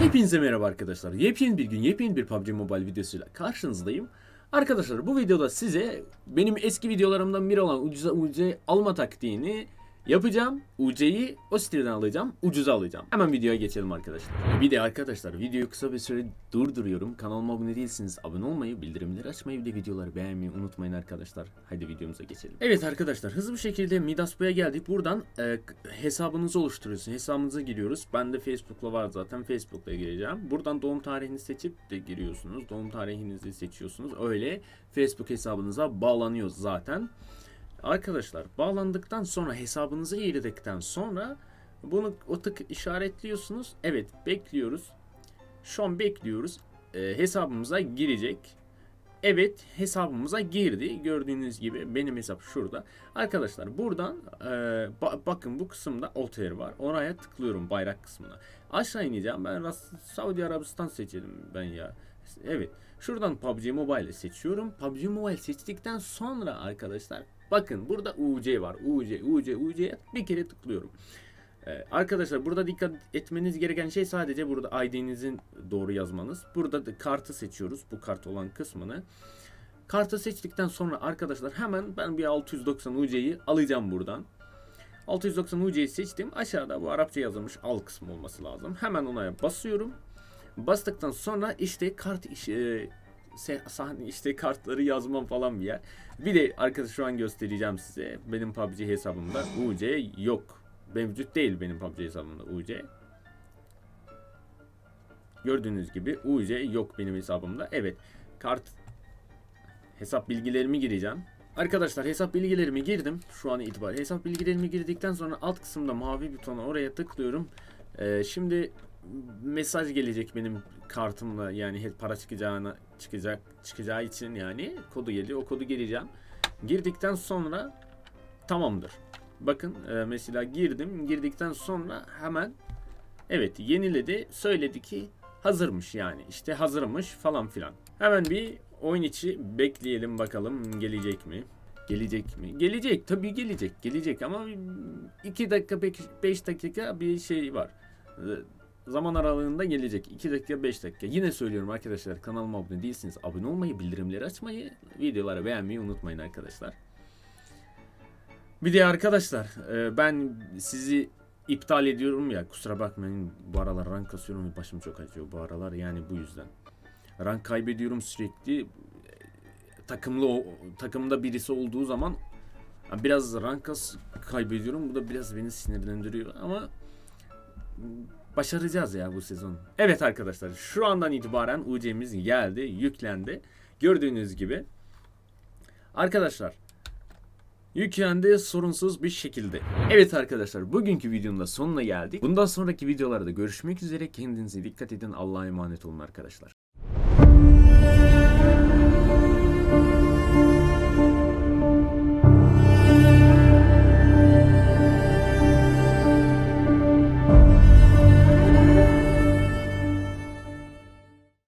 Hepinize merhaba arkadaşlar. Yepyeni bir gün, yepyeni bir PUBG Mobile videosuyla karşınızdayım. Arkadaşlar bu videoda size benim eski videolarımdan biri olan ucuza UC alma taktiğini yapacağım. UC'yi o siteden alacağım, ucuza alacağım. Hemen videoya geçelim arkadaşlar. Bir de arkadaşlar videoyu kısa bir süre durduruyorum. Kanalıma abone değilsiniz. Abone olmayı, bildirimleri açmayı bir de videoları beğenmeyi unutmayın arkadaşlar. Haydi videomuza geçelim. Evet arkadaşlar hızlı bir şekilde Midas Bey'e geldik. Buradan e, hesabınızı oluşturuyorsun. Hesabınıza giriyoruz. Ben de Facebook'la var zaten. Facebook'la gireceğim. Buradan doğum tarihini seçip de giriyorsunuz. Doğum tarihinizi seçiyorsunuz. Öyle Facebook hesabınıza bağlanıyor zaten. Arkadaşlar bağlandıktan sonra hesabınıza girdikten sonra bunu o tık işaretliyorsunuz. Evet bekliyoruz. Şu an bekliyoruz. Ee, hesabımıza girecek. Evet hesabımıza girdi. Gördüğünüz gibi benim hesap şurada. Arkadaşlar buradan e, ba- bakın bu kısımda Altair var. Oraya tıklıyorum bayrak kısmına. Aşağı ineceğim. Ben Saudi Arabistan seçelim ben ya. Evet. Şuradan PUBG Mobile seçiyorum. PUBG Mobile seçtikten sonra arkadaşlar bakın burada UC var. UC, UC, UC'ye bir kere tıklıyorum. Ee, arkadaşlar burada dikkat etmeniz gereken şey sadece burada ID'nizin doğru yazmanız. Burada da kartı seçiyoruz. Bu kart olan kısmını. Kartı seçtikten sonra arkadaşlar hemen ben bir 690 UC'yi alacağım buradan. 690 UC'yi seçtim. Aşağıda bu Arapça yazılmış al kısmı olması lazım. Hemen ona basıyorum. Bastıktan sonra işte kart işi se- sahne işte kartları yazmam falan bir yer. Bir de arkadaş şu an göstereceğim size. Benim PUBG hesabımda UC yok. Mevcut değil benim PUBG hesabımda UC. Gördüğünüz gibi UC yok benim hesabımda. Evet. Kart hesap bilgilerimi gireceğim. Arkadaşlar hesap bilgilerimi girdim şu an itibariyle. Hesap bilgilerimi girdikten sonra alt kısımda mavi butona oraya tıklıyorum. Ee, şimdi mesaj gelecek benim kartımla yani hep para çıkacağına çıkacak çıkacağı için yani kodu geliyor. O kodu gireceğim. Girdikten sonra tamamdır. Bakın e, mesela girdim. Girdikten sonra hemen evet yeniledi. Söyledi ki hazırmış yani. İşte hazırmış falan filan. Hemen bir oyun içi bekleyelim bakalım gelecek mi? Gelecek mi? Gelecek tabii gelecek. Gelecek ama 2 dakika 5 dakika bir şey var. Zaman aralığında gelecek. 2 dakika 5 dakika. Yine söylüyorum arkadaşlar kanalıma abone değilsiniz. Abone olmayı, bildirimleri açmayı, videoları beğenmeyi unutmayın arkadaşlar. Bir de arkadaşlar e, ben sizi iptal ediyorum ya kusura bakmayın bu aralar rank kasıyorum ve başım çok acıyor bu aralar yani bu yüzden. Rank kaybediyorum sürekli takımlı o- takımda birisi olduğu zaman biraz rank kaybediyorum bu da biraz beni sinirlendiriyor ama başaracağız ya bu sezon. Evet arkadaşlar şu andan itibaren UC'miz geldi yüklendi gördüğünüz gibi. Arkadaşlar Yüklendi sorunsuz bir şekilde. Evet arkadaşlar bugünkü videonun da sonuna geldik. Bundan sonraki videolarda görüşmek üzere. Kendinize dikkat edin. Allah'a emanet olun arkadaşlar.